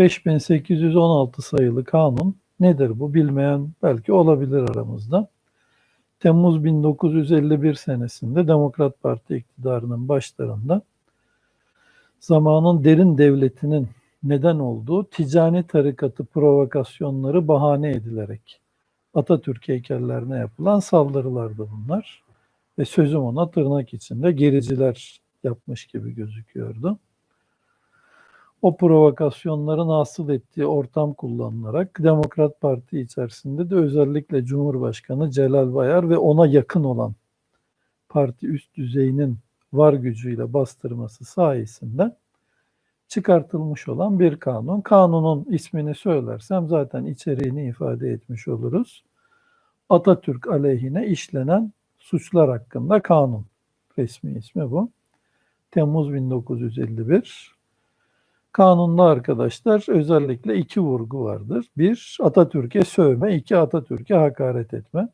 5816 sayılı kanun nedir bu bilmeyen belki olabilir aramızda. Temmuz 1951 senesinde Demokrat Parti iktidarının başlarında zamanın derin devletinin neden olduğu ticani tarikatı provokasyonları bahane edilerek Atatürk heykellerine yapılan saldırılardı bunlar. Ve sözüm ona tırnak içinde gericiler yapmış gibi gözüküyordu. O provokasyonların hasıl ettiği ortam kullanılarak Demokrat Parti içerisinde de özellikle Cumhurbaşkanı Celal Bayar ve ona yakın olan parti üst düzeyinin var gücüyle bastırması sayesinde çıkartılmış olan bir kanun. Kanunun ismini söylersem zaten içeriğini ifade etmiş oluruz. Atatürk aleyhine işlenen suçlar hakkında kanun. Resmi ismi bu. Temmuz 1951. Kanunda arkadaşlar özellikle iki vurgu vardır. Bir, Atatürk'e sövme, iki Atatürk'e hakaret etme.